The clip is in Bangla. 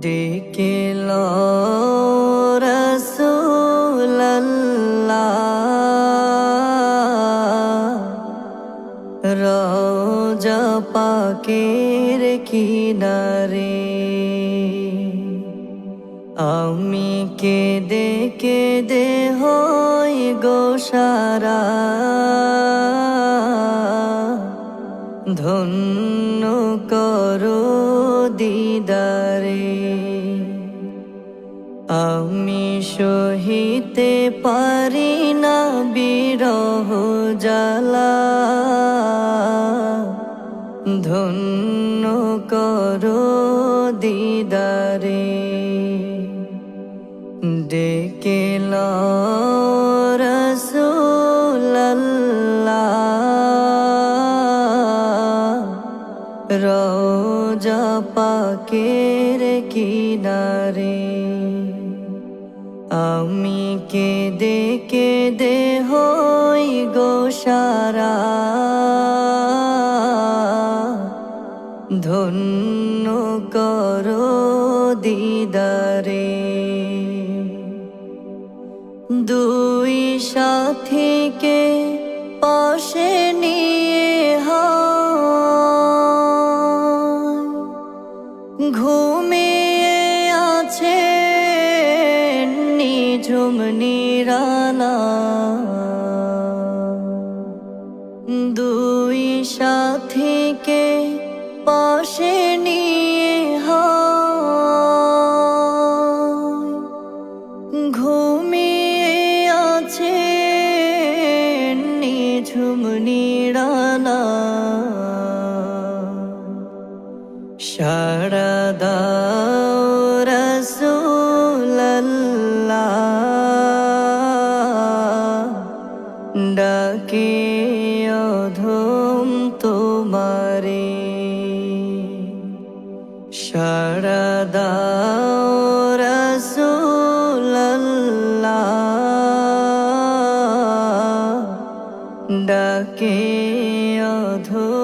ডেকে রোজা পাকের কিনারে আমি কেঁদে কেঁদে হই গোসারা ধন্য করো দিদারে আমি সহিতে পারি না বিরহ জ্বালা। ধন্য করো দিদারে ডেকে রসুল্লাহ রোজা পাকের কিনারে আমি কে কেঁদে হই গোসারা ধন্য করো দিদারে। দুই সাথীকে পাশে নিয়ে হয়। নিঝুম নিরালা দুই সাথীকে পাশে নিয়ে ঘুমিয়ে আছে নিঝুম নিরালা সারা ডাকে অধম তোমারে। সারা দাও রসুল্লাহ ডাকে অধম